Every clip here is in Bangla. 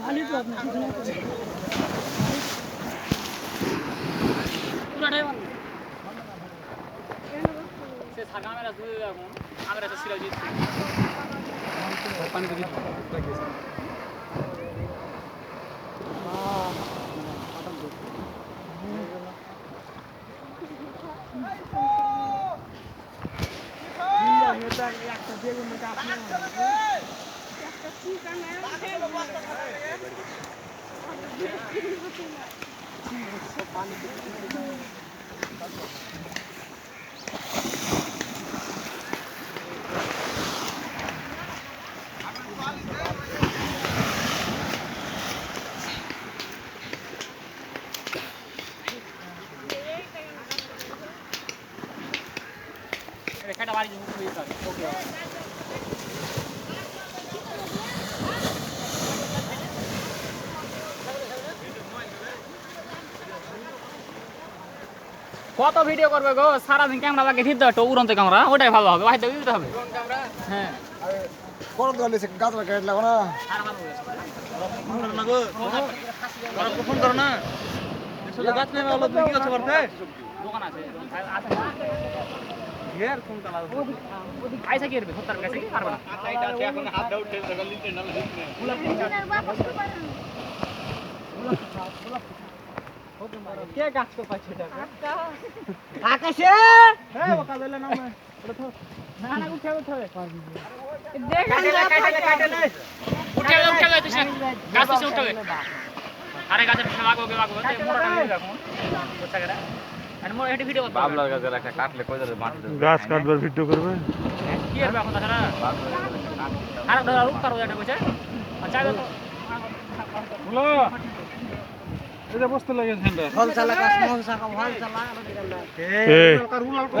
ভালোই তো আপনি সেখানে পুরাটাই ভালো সে সাগা মেরা দুই এখন আমরা তো সিরাজি পানি তো লাগিয়েছে খেটা বাড়ি ওকে কত ভিডিও করবে গো? সারাদিন ক্যামেরা লাগে ঠিক তো উড়ন্ত ক্যামেরা ওটাই ভালো হবে ওয়াইতে দিতে হবে। হ্যাঁ। বড় দল এসে গাছ লাগো না। আর ফোন করো না গাছ তুমি কি করছ করতে দোকান আছে আছে ঘের কোন কালা আইসা কি করবে সত্তর কাছে কি পারবে না কে গাছ কো পাচ্ছে আকাশে? হ্যাঁ ওকা দিলে না না না উঠে উঠে কাটে লে কাটে কাটে লে উঠে উঠে গেলে তুই গাছ থেকে উঠে গেলে। আরে গাছের পিছনে লাগবে লাগবে মোড়াটা নিয়ে রাখো। বুঝছা গেলে। আর মোড় হেঁটে ভিডিও করতে বাবলার গাছে একটা কাটলে কই যাবে মাটি গাছ কাটবার ভিডিও করবে? কি করবে এখন তাছাড়া? আর ধর রূপ করো এটা বুঝছে চাইবে হলো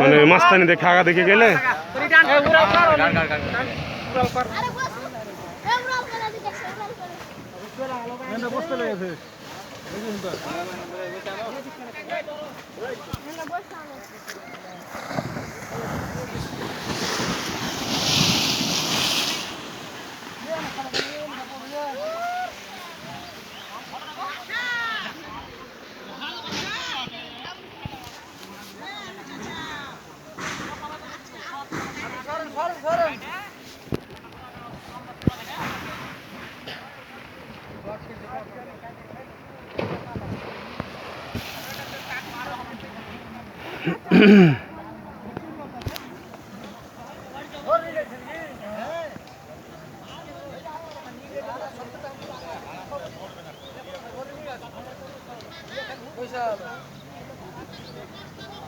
মানে মাস্তানি দেখে আগা দেখে গেলে? বসতে গান গান আরে বস এমরাল করে দিতে এমরাল করে এটা বসতে লেগেছে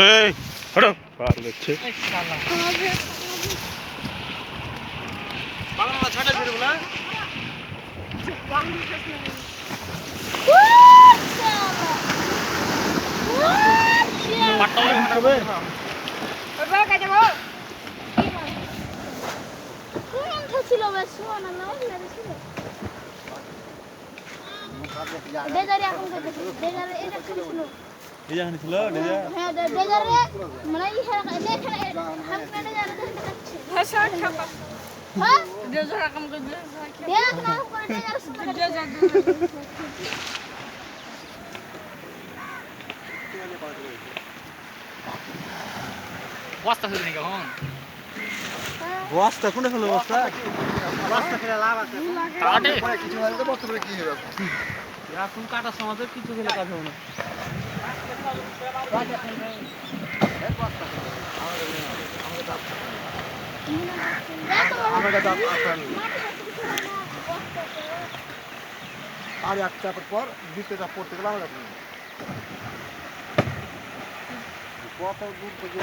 এই হটো। পার কোন ছিল বেশ শোন না? ছিল ডেজারে এখন করতেছে ডেজারে এটা ছিল ডিজা ছিল ডিজা হ্যাঁ ডেজারে মানে এই হ্যাঁ দেখে হাম ডেজারে দেখাচ্ছে হ্যাঁ দেখ না করে ডেজার সময় বস্তা নাকি এখন বস্তা কোনে ফেলো বস্তা? রাস্তা ফেলে লাভ আছে। কাটে? এখন কাটার সময় তো কিছু খেলে কাজ হবে না আর এক চাপের পর দ্বিতীয় চাপ পড়তে গেলে আমরা কত দূর থেকে